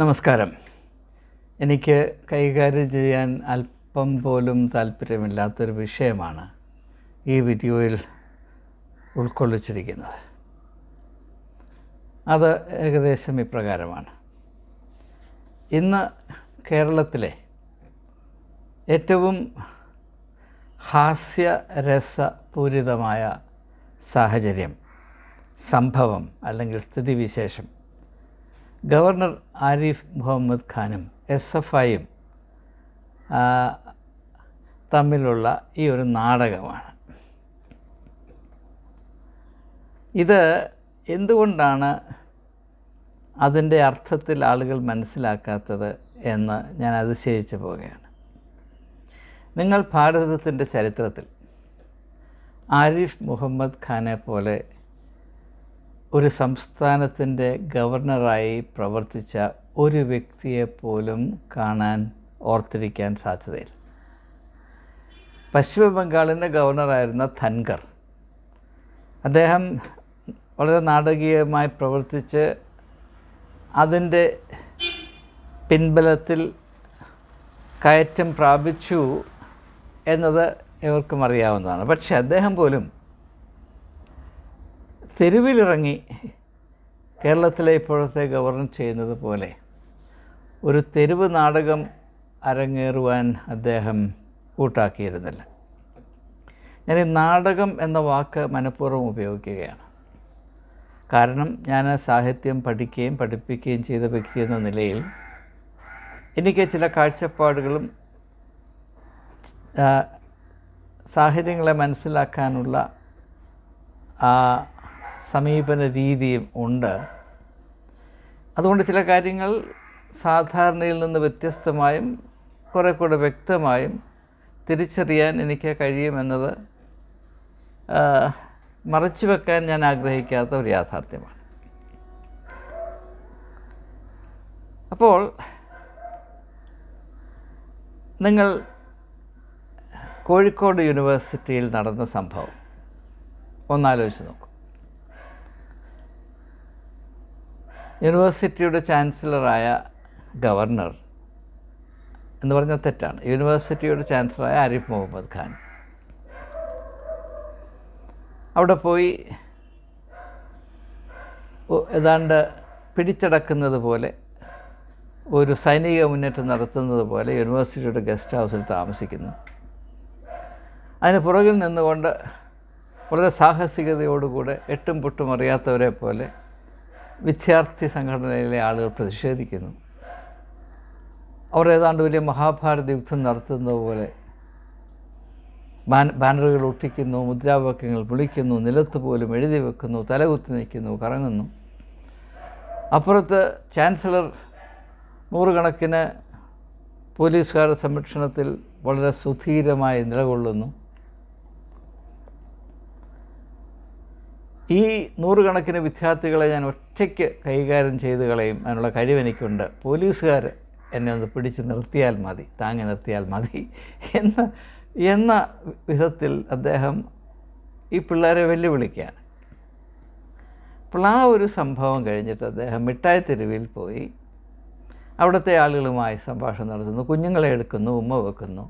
നമസ്കാരം. എനിക്ക് കൈകാര്യം ചെയ്യാൻ അല്പം പോലും താല്പര്യമില്ലാത്തൊരു വിഷയമാണ് ഈ വീഡിയോയിൽ ഉൾക്കൊള്ളിച്ചിരിക്കുന്നത്. അത് ഏകദേശം ഇപ്രകാരമാണ്. ഇന്ന് കേരളത്തിലെ ഏറ്റവും ഹാസ്യരസപൂരിതമായ സാഹചര്യം സംഭവം അല്ലെങ്കിൽ സ്ഥിതിവിശേഷം ഗവർണർ ആരിഫ് മുഹമ്മദ് ഖാനും എസ് എഫ് ഐയും തമ്മിലുള്ള ഈ ഒരു നാടകമാണ്. ഇത് എന്തുകൊണ്ടാണ് അതിന്റെ അർത്ഥത്തിൽ ആളുകൾ മനസ്സിലാക്കാത്തത് എന്ന് ഞാൻ അതിശയിച്ചു പോവുകയാണ്. നിങ്ങൾ ഭാരതത്തിന്റെ ചരിത്രത്തിൽ ആരിഫ് മുഹമ്മദ് ഖാനെ പോലെ ഒരു സംസ്ഥാനത്തിന്റെ ഗവർണറായി പ്രവർത്തിച്ച ഒരു വ്യക്തിയെ പോലും കാണാൻ ഓർത്തിരിക്കാൻ സാധ്യതയില്ല. പശ്ചിമ ബംഗാളിന്റെ ഗവർണറായിരുന്ന ധൻകർ അദ്ദേഹം വളരെ നാടകീയമായി പ്രവർത്തിച്ച് അതിന്റെ പിൻബലത്തിൽ കയറ്റം പ്രാപിച്ചു എന്നത് എവർക്കും അറിയാവുന്നതാണ്. പക്ഷേ അദ്ദേഹം പോലും തെരുവിലിറങ്ങി കേരളത്തിലെ ഇപ്പോഴത്തെ ഗവർണർ ചെയ്യുന്നത് പോലെ ഒരു തെരുവ് നാടകം അരങ്ങേറുവാൻ അദ്ദേഹം കൂട്ടാക്കിയിരുന്നില്ല. ഞാൻ ഈ നാടകം എന്ന വാക്ക് മനഃപൂർവം ഉപയോഗിക്കുകയാണ്. കാരണം ഞാൻ സാഹിത്യം പഠിക്കുകയും പഠിപ്പിക്കുകയും ചെയ്ത വ്യക്തി എന്ന നിലയിൽ എനിക്ക് ചില കാഴ്ചപ്പാടുകളും സാഹചര്യങ്ങളെ മനസ്സിലാക്കാനുള്ള സമീപന രീതിയും ഉണ്ട്. അതുകൊണ്ട് ചില കാര്യങ്ങൾ സാധാരണയിൽ നിന്ന് വ്യത്യസ്തമായും കുറേ കൂടെ വ്യക്തമായും തിരിച്ചറിയാൻ എനിക്ക് കഴിയുമെന്നത് മറച്ചു വെക്കാൻ ഞാൻ ആഗ്രഹിക്കാത്ത ഒരു യാഥാർത്ഥ്യമാണ്. അപ്പോൾ നിങ്ങൾ കോഴിക്കോട് യൂണിവേഴ്സിറ്റിയിൽ നടന്ന സംഭവം ഒന്നാലോചിച്ച് നോക്കൂ. യൂണിവേഴ്സിറ്റിയുടെ ചാൻസലറായ ഗവർണർ എന്ന് പറഞ്ഞാൽ തെറ്റാണ്. യൂണിവേഴ്സിറ്റിയുടെ ചാൻസലറായ ആരിഫ് മുഹമ്മദ് ഖാൻ. അവിടെ പോയി ഏതാണ്ട് പിടിച്ചടക്കുന്നത് പോലെ ഒരു സൈനിക മുന്നേറ്റം നടത്തുന്നത് പോലെ യൂണിവേഴ്സിറ്റിയുടെ ഗസ്റ്റ് ഹൗസിൽ താമസിക്കുന്നു. അതിന് പുറകിൽ നിന്നുകൊണ്ട് വളരെ സാഹസികതയോടുകൂടെ എട്ടും പൊട്ടും അറിയാത്തവരെ പോലെ വിദ്യാർത്ഥി സംഘടനയിലെ ആളുകൾ പ്രതിഷേധിക്കുന്നു. അവർ ഏതാണ്ട് വലിയ മഹാഭാരത യുദ്ധം നടത്തുന്നത് പോലെ ബാനറുകൾ ഒട്ടിക്കുന്നു മുദ്രാവാക്യങ്ങൾ വിളിക്കുന്നു നിലത്ത് പോലും എഴുതി വെക്കുന്നു തലകുത്തി നിൽക്കുന്നു കറങ്ങുന്നു. അപ്പുറത്ത് ചാൻസലർ നൂറുകണക്കിന് പോലീസുകാരുടെ സംരക്ഷണത്തിൽ വളരെ സുധീരമായി നിലകൊള്ളുന്നു. ഈ നൂറുകണക്കിന് വിദ്യാർത്ഥികളെ ഞാൻ ഒറ്റയ്ക്ക് കൈകാര്യം ചെയ്ത് കളയും അതിനുള്ള കഴിവെനിക്കുണ്ട് പോലീസുകാർ എന്നെ ഒന്ന് പിടിച്ച് നിർത്തിയാൽ മതി താങ്ങി നിർത്തിയാൽ മതി എന്ന എന്ന വിധത്തിൽ അദ്ദേഹം ഈ പിള്ളേരെ വെല്ലുവിളിക്കുകയാണ്. അപ്പോൾ ആ ഒരു സംഭവം കഴിഞ്ഞിട്ട് അദ്ദേഹം മിഠായി തെരുവിൽ പോയി. അവിടുത്തെ ആളുകളുമായി സംഭാഷണം നടത്തുന്നു കുഞ്ഞുങ്ങളെ എടുക്കുന്നു ഉമ്മ വെക്കുന്നു.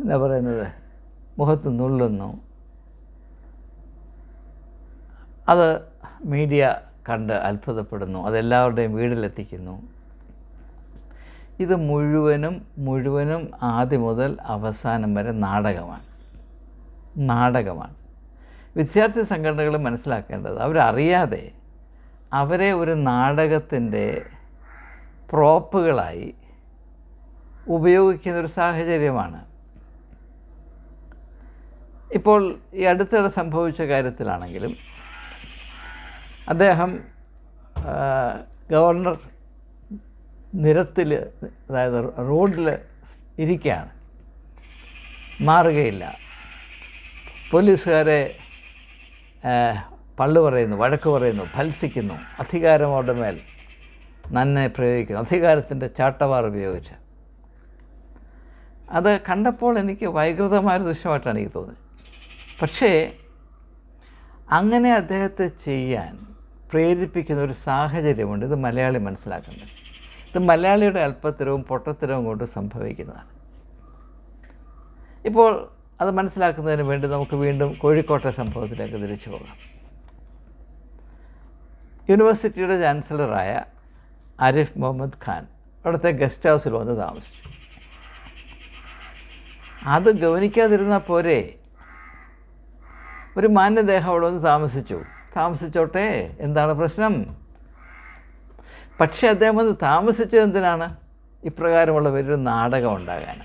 എന്താ പറയുന്നത്? മുഖത്ത് നുള്ളുന്നു. അത് മീഡിയ കണ്ട് അത്ഭുതപ്പെടുന്നു. അതെല്ലാവരുടെയും വീട്ടിലെത്തിക്കുന്നു. ഇത് മുഴുവനും മുഴുവനും ആദ്യം മുതൽ അവസാനം വരെ നാടകമാണ്. നാടകമാണ്. വിദ്യാർത്ഥി സംഘടനകൾ മനസ്സിലാക്കേണ്ടത് അവരറിയാതെ അവരെ ഒരു നാടകത്തിന്റെ പ്രോപ്പുകളായി ഉപയോഗിക്കുന്ന ഒരു സാഹചര്യമാണ്. ഇപ്പോൾ ഈ അടുത്തിടെ സംഭവിച്ച കാര്യത്തിലാണെങ്കിലും അദ്ദേഹം ഗവർണർ നിരത്തിൽ അതായത് റോഡിൽ ഇരിക്കുകയാണ് മാറുകയില്ല. പോലീസുകാരെ പള്ളു പറയുന്നു വഴക്ക് പറയുന്നു ഫത്സിക്കുന്നു അധികാരമോടെ മേൽ നന്നെ പ്രയോഗിക്കുന്നു അധികാരത്തിന്റെ ചാട്ടവാർ ഉപയോഗിച്ച്. അത് കണ്ടപ്പോൾ എനിക്ക് വൈകൃതമായൊരു ദൃശ്യമായിട്ടാണ് എനിക്ക് തോന്നിയത്. പക്ഷേ അങ്ങനെ അദ്ദേഹത്തെ ചെയ്യാൻ പ്രേരിപ്പിക്കുന്ന ഒരു സാഹചര്യമുണ്ട്. ഇത് മലയാളി മനസ്സിലാക്കുന്നത് ഇത് മലയാളിയുടെ അല്പത്തരവും പൊട്ടത്തരവും കൊണ്ട് സംഭവിക്കുന്നതാണ്. ഇപ്പോൾ അത് മനസ്സിലാക്കുന്നതിന് വേണ്ടി നമുക്ക് വീണ്ടും കോഴിക്കോട്ടെ സംഭവത്തിലേക്ക് തിരിച്ചു പോകാം. യൂണിവേഴ്സിറ്റിയുടെ ചാൻസലറായ ആരിഫ് മുഹമ്മദ് ഖാൻ അവിടുത്തെ ഗസ്റ്റ് ഹൗസിൽ വന്ന് താമസിച്ചു. അത് ഗവനിക്കാതിരുന്നാൽ പോരെ? ഒരു മാന്യദേഹം അവിടെ വന്ന് താമസിച്ചു. താമസിച്ചോട്ടെ എന്താണ് പ്രശ്നം? പക്ഷേ അദ്ദേഹം വന്ന് താമസിച്ചത് എന്തിനാണ്? ഇപ്രകാരമുള്ള പേരൊരു നാടകം ഉണ്ടാകാനാണ്.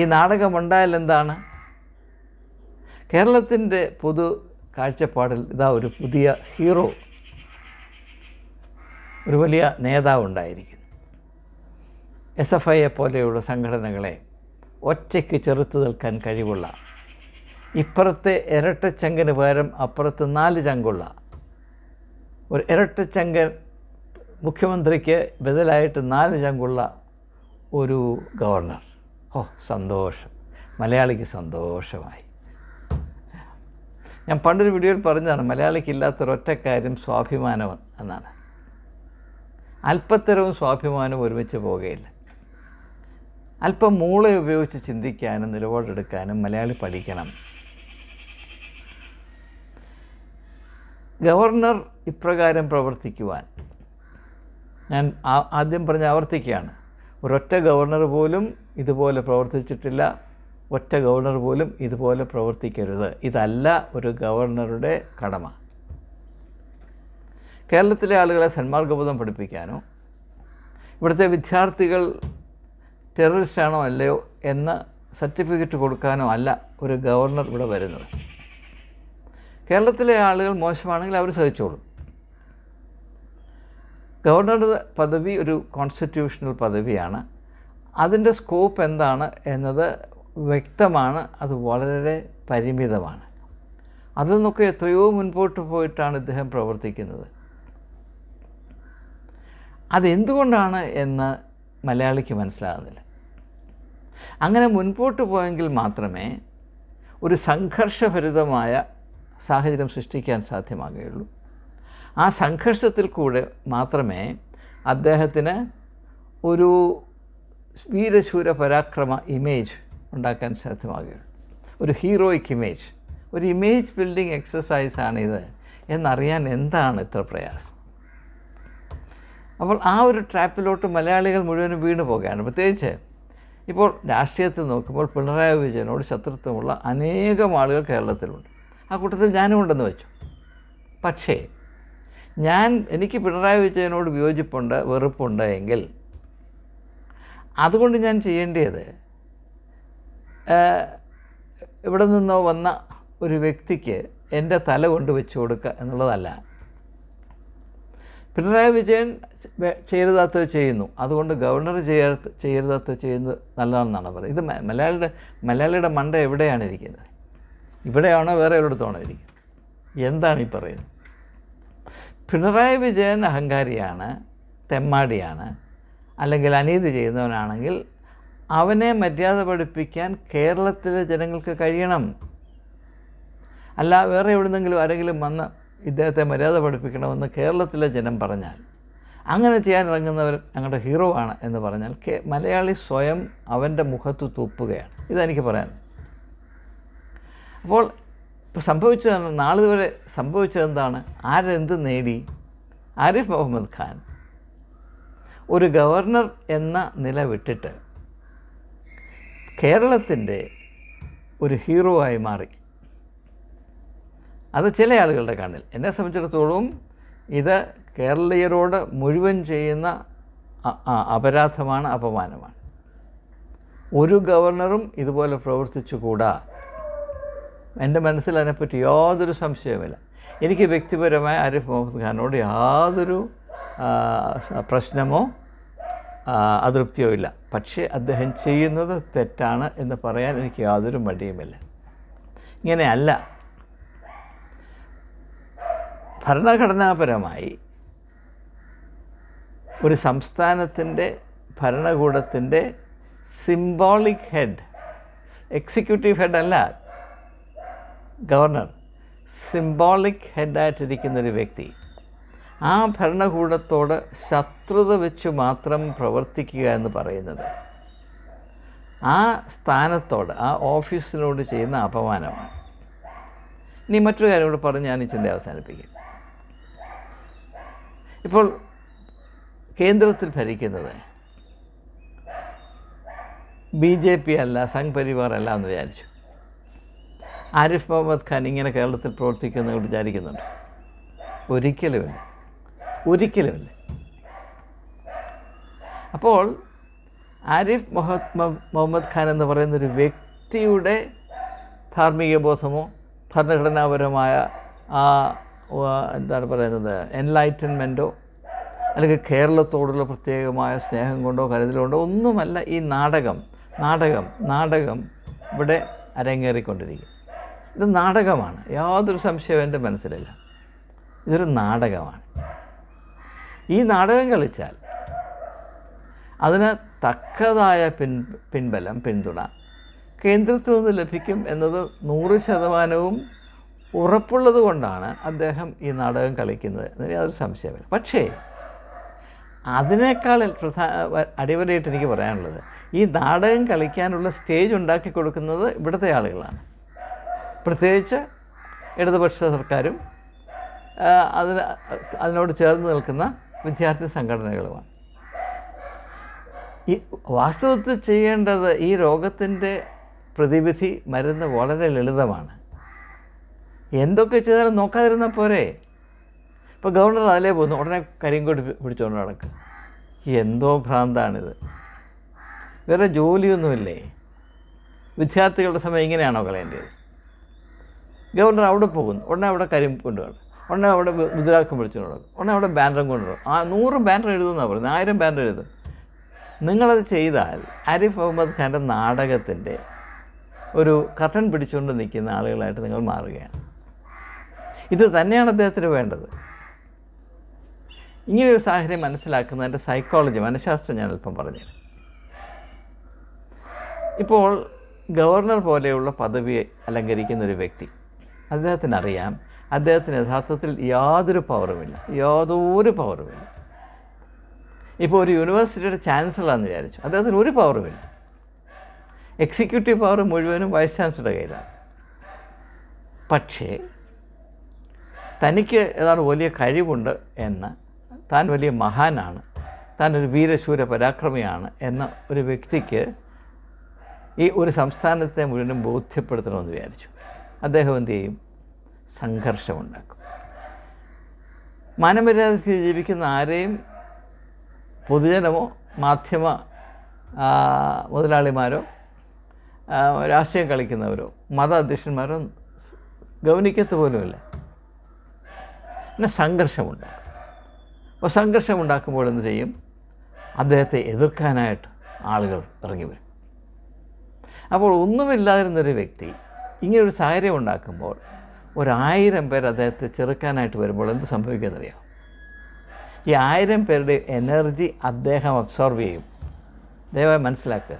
ഈ നാടകം ഉണ്ടായാൽ എന്താണ്? കേരളത്തിന്റെ പൊതു കാഴ്ചപ്പാടിൽ ഇതാ ഒരു പുതിയ ഹീറോ ഒരു വലിയ നേതാവ് ഉണ്ടായിരിക്കുന്നു. എസ് എഫ് ഐയെ പോലെയുള്ള സംഘടനകളെ ഒറ്റയ്ക്ക് ചെറുത്തു നിൽക്കാൻ കഴിവുള്ള ഇപ്പുറത്തെ ഇരട്ടച്ചങ്കന് പകരം അപ്പുറത്ത് നാല് ചങ്കുള്ള ഒരു ഇരട്ട ഇരട്ടച്ചങ്കൻ മുഖ്യമന്ത്രിക്ക് ബദലായിട്ട് നാല് ചങ്കുള്ള ഒരു ഗവർണർ. ഓ സന്തോഷം. മലയാളിക്ക് സന്തോഷമായി. ഞാൻ പണ്ടൊരു വീഡിയോയിൽ പറഞ്ഞതാണ് മലയാളിക്ക് ഇല്ലാത്തൊരൊറ്റ കാര്യം സ്വാഭിമാനം എന്നാണ്. അല്പത്തരവും സ്വാഭിമാനവും ഒരുമിച്ച് പോകുകയില്ല അല്പം മൂളെ ഉപയോഗിച്ച് ചിന്തിക്കാനും നിലപാടെടുക്കാനും മലയാളി പഠിക്കണം. ഗവർണർ ഇപ്രകാരം പ്രവർത്തിക്കുവാൻ. ഞാൻ ആദ്യം പറഞ്ഞ ആവർത്തിക്കുകയാണ്. ഒരൊറ്റ ഗവർണർ പോലും ഇതുപോലെ പ്രവർത്തിച്ചിട്ടില്ല. ഒറ്റ ഗവർണർ പോലും ഇതുപോലെ പ്രവർത്തിക്കരുത്. ഇതല്ല ഒരു ഗവർണറുടെ കടമ. കേരളത്തിലെ ആളുകളെ സന്മാർഗബോധം പഠിപ്പിക്കാനോ ഇവിടുത്തെ വിദ്യാർത്ഥികൾ ടെററിസ്റ്റാണോ അല്ലയോ എന്ന സർട്ടിഫിക്കറ്റ് കൊടുക്കാനോ അല്ല ഒരു ഗവർണർ ഇവിടെ വരുന്നത്. കേരളത്തിലെ ആളുകൾ മോശമാണെങ്കിൽ അവർ സഹിച്ചോളും. ഗവർണറുടെ പദവി ഒരു കോൺസ്റ്റിറ്റ്യൂഷണൽ പദവിയാണ്. അതിന്റെ സ്കോപ്പ് എന്താണ് എന്നത് വ്യക്തമാണ് അത് വളരെ പരിമിതമാണ്. അതിൽ നിന്നൊക്കെ എത്രയോ മുൻപോട്ട് പോയിട്ടാണ് ഇദ്ദേഹം പ്രവർത്തിക്കുന്നത്. അതെന്തുകൊണ്ടാണ് എന്ന് മലയാളിക്ക് മനസ്സിലാകുന്നില്ല. അങ്ങനെ മുൻപോട്ട് പോയെങ്കിൽ മാത്രമേ ഒരു സംഘർഷഭരിതമായ സാഹചര്യം സൃഷ്ടിക്കാൻ സാധ്യമാകുകയുള്ളൂ. ആ സംഘർഷത്തിൽ കൂടെ മാത്രമേ അദ്ദേഹത്തിന് ഒരു വീരശൂര പരാക്രമ ഇമേജ് ഉണ്ടാക്കാൻ സാധ്യമാകുകയുള്ളൂ. ഒരു ഹീറോയിക് ഇമേജ് ഒരു ഇമേജ് ബിൽഡിംഗ് എക്സസൈസാണിത് എന്നറിയാൻ എന്താണ് ഇത്ര പ്രയാസം? അപ്പോൾ ആ ഒരു ട്രാപ്പിലോട്ട് മലയാളികൾ മുഴുവനും വീണു പോകുകയാണ് പ്രത്യേകിച്ച് ഇപ്പോൾ രാഷ്ട്രീയത്തിൽ നോക്കുമ്പോൾ പിണറായി വിജയനോട് ശത്രുത്വമുള്ള അനേകം ആളുകൾ കേരളത്തിലുണ്ട്. ആ കൂട്ടത്തിൽ ഞാനും ഉണ്ടെന്ന് വെച്ചു. പക്ഷേ ഞാൻ എനിക്ക് പിണറായി വിജയനോട് വിയോജിപ്പുണ്ട് വെറുപ്പുണ്ട് എങ്കിൽ അതുകൊണ്ട് ഞാൻ ചെയ്യേണ്ടത് ഇവിടെ നിന്നോ വന്ന ഒരു വ്യക്തിക്ക് എന്റെ തല കൊണ്ട് വെച്ച് കൊടുക്കുക എന്നുള്ളതല്ല. പിണറായി വിജയൻ ചെയ്യരുതാത്തത് ചെയ്യുന്നു. അതുകൊണ്ട് ഗവർണർ ചെയ്യരുത് ചെയ്യരുതാത്തത് ചെയ്യുന്നത് നല്ലതാണെന്നാണ് പറയുന്നത്. ഇത് മലയാളിയുടെ മലയാളിയുടെ മണ്ട എവിടെയാണ് ഇരിക്കുന്നത്? ഇവിടെയാണോ വേറെ എവിടത്താണോ ഇരിക്കുന്നത് എന്താണ് ഈ പറയുന്നത്? പിണറായി വിജയൻ അഹങ്കാരിയാണ് തെമ്മാടിയാണ് അല്ലെങ്കിൽ അനീതി ചെയ്യുന്നവനാണെങ്കിൽ അവനെ മര്യാദ പഠിപ്പിക്കാൻ കേരളത്തിലെ ജനങ്ങൾക്ക് കഴിയണം. അല്ല വേറെ എവിടുന്നെങ്കിലും ആരെങ്കിലും വന്ന് ഇദ്ദേഹത്തെ മര്യാദ പഠിപ്പിക്കണമെന്ന് കേരളത്തിലെ ജനം പറഞ്ഞാൽ അങ്ങനെ ചെയ്യാൻ ഇറങ്ങുന്നവർ ഞങ്ങളുടെ ഹീറോ ആണ് എന്ന് പറഞ്ഞാൽ മലയാളി സ്വയം അവന്റെ മുഖത്ത് തൂപ്പുകയാണ്. ഇതെനിക്ക് പറയാൻ അപ്പോൾ ഇപ്പോൾ സംഭവിച്ചതാണ് നാളിതുവരെ സംഭവിച്ചതെന്താണ്? ആരെന്ത് നേടി? ആരിഫ് മുഹമ്മദ് ഖാൻ. ഒരു ഗവർണർ എന്ന നില വിട്ടിട്ട് കേരളത്തിന്റെ ഒരു ഹീറോ ആയി മാറി. അത് ചില ആളുകളുടെ കണ്ണിൽ. എന്നെ സംബന്ധിച്ചിടത്തോളം ഇത് കേരളീയരോട് മുഴുവൻ ചെയ്യുന്ന അപരാധമാണ് അപമാനമാണ്. ഒരു ഗവർണറും ഇതുപോലെ പ്രവർത്തിച്ചുകൂടാ? എന്റെ മനസ്സിൽ അതിനെപ്പറ്റി യാതൊരു സംശയവുമില്ല. എനിക്ക് വ്യക്തിപരമായ ആരിഫ് മുഹമ്മദ് ഖാനോട് യാതൊരു പ്രശ്നമോ അതൃപ്തിയോ ഇല്ല. പക്ഷേ അദ്ദേഹം ചെയ്യുന്നത് തെറ്റാണ് എന്ന് പറയാൻ എനിക്ക് യാതൊരു മടിയുമില്ല. ഇങ്ങനെയല്ല. ഭരണഘടനാപരമായി ഒരു സംസ്ഥാനത്തിന്റെ ഭരണകൂടത്തിന്റെ സിംബോളിക് ഹെഡ് എക്സിക്യൂട്ടീവ് ഹെഡ് അല്ല ഗവർണർ സിംബോളിക് ഹെഡായിട്ടിരിക്കുന്നൊരു വ്യക്തി. ആ ഭരണകൂടത്തോട് ശത്രുത വെച്ച് മാത്രം പ്രവർത്തിക്കുക എന്ന് പറയുന്നത്. ആ സ്ഥാനത്തോട് ആ ഓഫീസിനോട് ചെയ്യുന്ന അപമാനമാണ്. ഇനി മറ്റൊരു കാര്യം കൂടെ പറഞ്ഞ് ഞാൻ ഈ ചിന്ത അവസാനിപ്പിക്കും. ഇപ്പോൾ കേന്ദ്രത്തിൽ ഭരിക്കുന്നത് ബി ജെ പി അല്ല സംഘ് പരിവാർ അല്ല എന്ന് വിചാരിച്ചു. ആരിഫ് മുഹമ്മദ് ഖാൻ ഇങ്ങനെ കേരളത്തിൽ പ്രവർത്തിക്കുന്നത് വിചാരിക്കുന്നുണ്ട്. ഒരിക്കലുമില്ല. ഒരിക്കലുമില്ല. അപ്പോൾ ആരിഫ് മുഹമ്മദ് മുഹമ്മദ് ഖാൻ എന്ന് പറയുന്ന ഒരു വ്യക്തിയുടെ ധാർമ്മിക ബോധമോ ഭരണഘടനാപരമായ ആ എന്താണ് പറയുന്നത് എൻലൈറ്റൻമെന്റോ അല്ലെങ്കിൽ കേരളത്തോടുള്ള പ്രത്യേകമായ സ്നേഹം കൊണ്ടോ കരുതലുകൊണ്ടോ ഒന്നുമല്ല ഈ നാടകം നാടകം നാടകം ഇവിടെ അരങ്ങേറിക്കൊണ്ടിരിക്കും. ഇത് നാടകമാണ്. യാതൊരു സംശയവും എന്റെ മനസ്സിലില്ല. ഇതൊരു നാടകമാണ്. ഈ നാടകം കളിച്ചാൽ അതിന് തക്കതായ പിൻ പിൻബലം പിന്തുണ കേന്ദ്രത്തിൽ നിന്ന് ലഭിക്കും എന്നത് നൂറ് ശതമാനവും ഉറപ്പുള്ളത് കൊണ്ടാണ് അദ്ദേഹം ഈ നാടകം കളിക്കുന്നത് എന്നതിന് യാതൊരു സംശയമില്ല പക്ഷേ അതിനേക്കാൾ പ്രധാന അടിപൊളിയായിട്ട് എനിക്ക് പറയാനുള്ളത് ഈ നാടകം കളിക്കാനുള്ള സ്റ്റേജ് ഉണ്ടാക്കി കൊടുക്കുന്നത് ഇവിടുത്തെ ആളുകളാണ്. പ്രത്യേകിച്ച് ഇടതുപക്ഷ സർക്കാരും അതിന് അതിനോട് ചേർന്ന് നിൽക്കുന്ന വിദ്യാർത്ഥി സംഘടനകളുമാണ്. ഈ വാസ്തവത്തിൽ ചെയ്യേണ്ടത് ഈ രോഗത്തിന്റെ പ്രതിവിധി മരുന്ന് വളരെ ലളിതമാണ്. എന്തൊക്കെ ചെയ്താലും നോക്കാതിരുന്നാൽ പോരെ. ഇപ്പോൾ ഗവർണർ അതിലേ പോകുന്നു ഉടനെ കരിങ്കോട്ട് പി- പിടിച്ചുകൊണ്ട് നടക്കും. എന്തോ ഭ്രാന്താണിത്. വേറെ ജോലിയൊന്നുമില്ലേ? വിദ്യാർത്ഥികളുടെ സമയം ഇങ്ങനെയാണോ കളയേണ്ടത്? ഗവർണർ അവിടെ പോകുന്നു. ഉടനെ അവിടെ കരിം കൊണ്ടുപോകണം ഉടനെ അവിടെ മുദ്രാക്കം വിളിച്ചു കൊണ്ടുപോകും ഉടനെ അവിടെ ബാനറും കൊണ്ടുപോകും ആ നൂറ് ബാനർ എഴുതുമെന്നാണ് പറയുന്നത്. ആയിരം ബാനർ എഴുതും. നിങ്ങളത് ചെയ്താൽ ആരിഫ് മുഹമ്മദ് ഖാന്റെ നാടകത്തിന്റെ ഒരു കർട്ടൻ പിടിച്ചുകൊണ്ട് നിൽക്കുന്ന ആളുകളായിട്ട് നിങ്ങൾ മാറുകയാണ്. ഇത് തന്നെയാണ് അദ്ദേഹത്തിന് വേണ്ടത്. ഇങ്ങനെയൊരു സാഹചര്യം മനസ്സിലാക്കുന്നതിന്റെ സൈക്കോളജി മനഃശാസ്ത്രം ഞാൻ അല്പം പറഞ്ഞു ഇപ്പോൾ ഗവർണർ പോലെയുള്ള പദവി അലങ്കരിക്കുന്ന ഒരു വ്യക്തി അദ്ദേഹത്തിന് അറിയാം അദ്ദേഹത്തിന് യഥാർത്ഥത്തിൽ യാതൊരു പവറുമില്ല യാതൊരു പവറുമില്ല ഇപ്പോൾ ഒരു യൂണിവേഴ്സിറ്റിയുടെ ചാൻസലറാണെന്ന് വിചാരിച്ചു. അദ്ദേഹത്തിന് ഒരു പവറുമില്ല എക്സിക്യൂട്ടീവ് പവർ മുഴുവനും വൈസ് ചാൻസലറുടെ കയ്യിലാണ്. പക്ഷേ തനിക്ക് ഏതാണ് വലിയ കഴിവുണ്ട് എന്ന് താൻ വലിയ മഹാനാണ് താൻ ഒരു വീരശൂര പരാക്രമിയാണ് എന്ന ഒരു വ്യക്തിക്ക് ഈ ഒരു സംസ്ഥാനത്തെ മുഴുവനും ബോധ്യപ്പെടുത്തണമെന്ന് വിചാരിച്ചു. അദ്ദേഹം എന്ത് ചെയ്യും? സംഘർഷമുണ്ടാക്കും. മാനമര്യാദയ്ക്ക് ജീവിക്കുന്ന ആരെയും പൊതുജനമോ മാധ്യമ മുതലാളിമാരോ രാഷ്ട്രീയം കളിക്കുന്നവരോ മത അധ്യക്ഷന്മാരോ ഗൗനിക്കത്ത് പോലുമില്ല. പിന്നെ സംഘർഷമുണ്ടാക്കും. അപ്പോൾ സംഘർഷമുണ്ടാക്കുമ്പോൾ എന്ത് ചെയ്യും? അദ്ദേഹത്തെ എതിർക്കാനായിട്ട് ആളുകൾ ഇറങ്ങി വരും. അപ്പോൾ ഒന്നുമില്ലാതിരുന്നൊരു വ്യക്തി ഇങ്ങനൊരു സാഹചര്യം ഉണ്ടാക്കുമ്പോൾ ഒരായിരം പേർ അദ്ദേഹത്തെ ചെറുക്കാനായിട്ട് വരുമ്പോൾ എന്ത് സംഭവിക്കുമെന്നറിയാം ഈ ആയിരം പേരുടെ എനർജി അദ്ദേഹം അബ്സോർബ് ചെയ്യും. ദയവായി മനസ്സിലാക്കുക.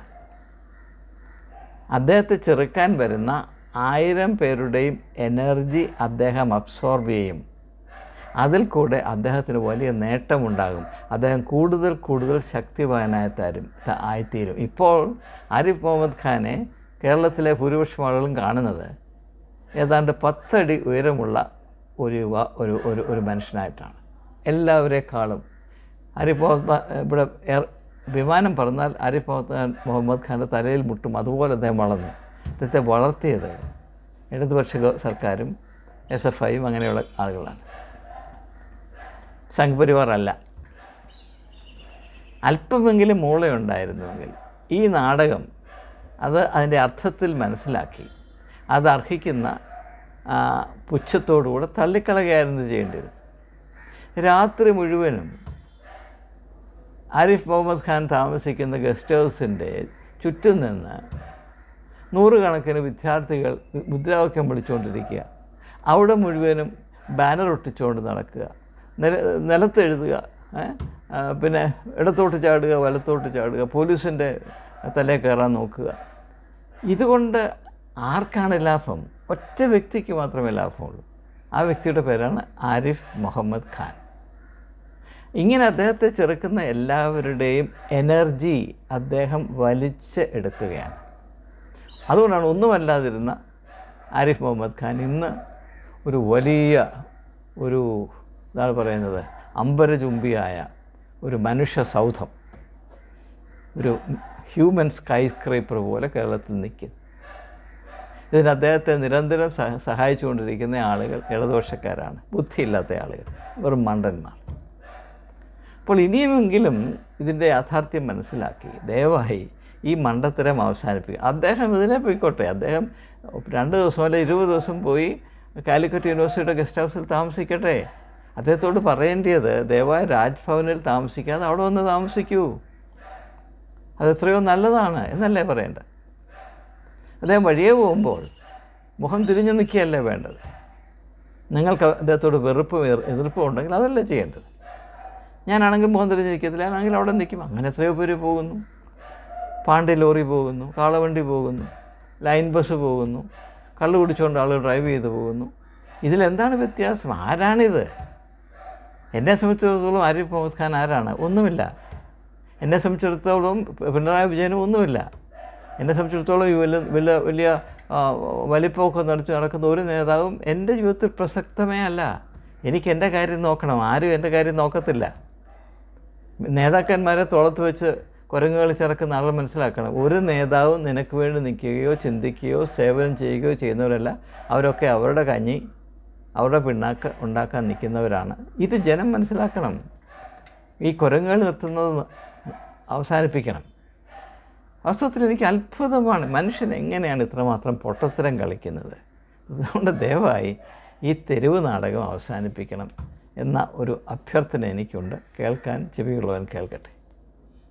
അദ്ദേഹത്തെ ചെറുക്കാൻ വരുന്ന ആയിരം പേരുടെയും എനർജി അദ്ദേഹം അബ്സോർബ് ചെയ്യും. അതിൽ കൂടെ അദ്ദേഹത്തിന് വലിയ നേട്ടമുണ്ടാകും. അദ്ദേഹം കൂടുതൽ കൂടുതൽ ശക്തിവാനായി തരും ആയിത്തീരും. ഇപ്പോൾ ആരിഫ് മുഹമ്മദ് ഖാനെ കേരളത്തിലെ ഭൂരിപക്ഷം ആളുകളും കാണുന്നത് ഏതാണ്ട് പത്തടി ഉയരമുള്ള ഒരു യുവ ഒരു ഒരു ഒരു മനുഷ്യനായിട്ടാണ്. എല്ലാവരെക്കാളും ആരിഫ് ഇവിടെ എയർ വിമാനം പറന്നാൽ ആരിഫ് മുഹമ്മദ് മുഹമ്മദ് ഖാന്റെ തലയിൽ മുട്ടും. അതുപോലെ അദ്ദേഹം വളർന്നു. അദ്ദേഹത്തെ വളർത്തിയത് ഇടതുപക്ഷ സർക്കാരും എസ് എഫ് ഐയും അങ്ങനെയുള്ള ആളുകളാണ്. സംഘപരിവാർ അല്ല അല്പമെങ്കിലും മൂളയുണ്ടായിരുന്നുവെങ്കിൽ ഈ നാടകം അത് അതിന്റെ അർത്ഥത്തിൽ മനസ്സിലാക്കി. അത് അർഹിക്കുന്ന പുച്ഛത്തോടുകൂടെ തള്ളിക്കളകയായിരുന്നു ചെയ്യേണ്ടത് രാത്രി മുഴുവനും ആരിഫ് മുഹമ്മദ് ഖാൻ താമസിക്കുന്ന ഗസ്റ്റ് ഹൗസിന്റെ ചുറ്റും നിന്ന് നൂറുകണക്കിന് വിദ്യാർത്ഥികൾ മുദ്രാവാക്യം വിളിച്ചുകൊണ്ടിരിക്കുക. അവിടെ മുഴുവനും ബാനർ ഒട്ടിച്ചുകൊണ്ട് നടക്കുക. നില നിലത്തെഴുതുക പിന്നെ ഇടത്തോട്ട് ചാടുക വലത്തോട്ട് ചാടുക പോലീസിന്റെ തലേ കയറാൻ നോക്കുക. ഇതുകൊണ്ട് ആർക്കാണ് ലാഭം? ഒറ്റ വ്യക്തിക്ക് മാത്രമേ ലാഭമുള്ളൂ. ആ വ്യക്തിയുടെ പേരാണ് ആരിഫ് മുഹമ്മദ് ഖാൻ. ഇങ്ങനെ അദ്ദേഹത്തെ ചെറുക്കുന്ന എല്ലാവരുടെയും എനർജി അദ്ദേഹം വലിച്ച് എടുക്കുകയാണ്. അതുകൊണ്ടാണ് ഒന്നുമല്ലാതിരുന്ന ആരിഫ് മുഹമ്മദ് ഖാൻ ഇന്ന് ഒരു വലിയ ഒരു എന്താണ് പറയുന്നത് അമ്പരചുംബിയായ ഒരു മനുഷ്യ സൗധം. ഒരു ഹ്യൂമൻ സ്കൈ സ്ക്രൈപ്പർ പോലെ കേരളത്തിൽ നിൽക്കുന്നു ഇതിന് അദ്ദേഹത്തെ നിരന്തരം സഹ സഹായിച്ചുകൊണ്ടിരിക്കുന്ന ആളുകൾ ഇടതുപക്ഷക്കാരാണ്. ബുദ്ധിയില്ലാത്ത ആളുകൾ. വെറും മണ്ടന്മാർ. അപ്പോൾ ഇനിയുമെങ്കിലും ഇതിന്റെ യാഥാർത്ഥ്യം മനസ്സിലാക്കി. ദയവായി ഈ മണ്ടത്തരം അവസാനിപ്പിക്കുക. അദ്ദേഹം ഇതിനെ പോയിക്കോട്ടെ. അദ്ദേഹം രണ്ട് ദിവസം അല്ലെ ഇരുപത് ദിവസം പോയി കാലിക്കറ്റ് യൂണിവേഴ്സിറ്റിയുടെ ഗസ്റ്റ് ഹൗസിൽ താമസിക്കട്ടെ. അദ്ദേഹത്തോട് പറയേണ്ടത് ദയവായി രാജ്ഭവനിൽ താമസിക്കാതെ അവിടെ വന്ന് താമസിക്കൂ. അത് എത്രയോ നല്ലതാണ് എന്നല്ലേ പറയേണ്ടത്? അദ്ദേഹം വഴിയെ പോകുമ്പോൾ മുഖം തിരിഞ്ഞു നിൽക്കുകയല്ലേ വേണ്ടത്? നിങ്ങൾക്ക് അദ്ദേഹത്തോട് വെറുപ്പ് എതിർ- എതിർപ്പും ഉണ്ടെങ്കിൽ അതല്ലേ ചെയ്യേണ്ടത്? ഞാനാണെങ്കിൽ മുഖം തിരിഞ്ഞ് നിൽക്കത്തില്ല. ഞാനാണെങ്കിൽ അവിടെ നിൽക്കും. അങ്ങനെ എത്രയോ പേര് പോകുന്നു. പാണ്ടി ലോറി പോകുന്നു. കാളവണ്ടി പോകുന്നു. ലൈൻ ബസ് പോകുന്നു. കള്ളു കുടിച്ചുകൊണ്ട് ആൾ ഡ്രൈവ് ചെയ്ത് പോകുന്നു. ഇതിലെന്താണ് വ്യത്യാസം? ആരാണിത്? എന്നെ സംബന്ധിച്ചിടത്തോളം ആരിഫ് മുഹമ്മദ് ഖാൻ ആരാണ്? ഒന്നുമില്ല. എന്നെ സംബന്ധിച്ചിടത്തോളം പിണറായി വിജയനും ഒന്നുമില്ല. എന്നെ സംബന്ധിച്ചിടത്തോളം ഈ വലിയ വലിയ വലിയ വലിപ്പമൊക്കെ നടത്തി നടക്കുന്ന ഒരു നേതാവും എന്റെ ജീവിതത്തിൽ പ്രസക്തമേ അല്ല. എനിക്ക് എന്റെ കാര്യം നോക്കണം. ആരും എന്റെ കാര്യം നോക്കത്തില്ല. നേതാക്കന്മാരെ തോളത്ത് വെച്ച് കുരങ്ങുകൾ ചിറക്കുന്ന ആളുകൾ മനസ്സിലാക്കണം. ഒരു നേതാവും നിനക്ക് വേണ്ടി നിൽക്കുകയോ ചിന്തിക്കുകയോ സേവനം ചെയ്യുകയോ ചെയ്യുന്നവരല്ല. അവരൊക്കെ അവരുടെ കഞ്ഞി അവരുടെ പിണ്ണാക്ക് ഉണ്ടാക്കാൻ നിൽക്കുന്നവരാണ്. ഇത് ജനം മനസ്സിലാക്കണം. ഈ കുരങ്ങുകൾ നിർത്തുന്നത് അവസാനിപ്പിക്കണം. വാസ്തവത്തിൽ എനിക്ക് അത്ഭുതമാണ് മനുഷ്യൻ എങ്ങനെയാണ് ഇത്രമാത്രം പൊട്ടത്തരം കളിക്കുന്നത്? അതുകൊണ്ട് ദയവായി ഈ തെരുവ് നാടകം അവസാനിപ്പിക്കണം എന്ന ഒരു അഭ്യർത്ഥന എനിക്കുണ്ട്. കേൾക്കാൻ ചെവിയുള്ളവൻ കേൾക്കട്ടെ.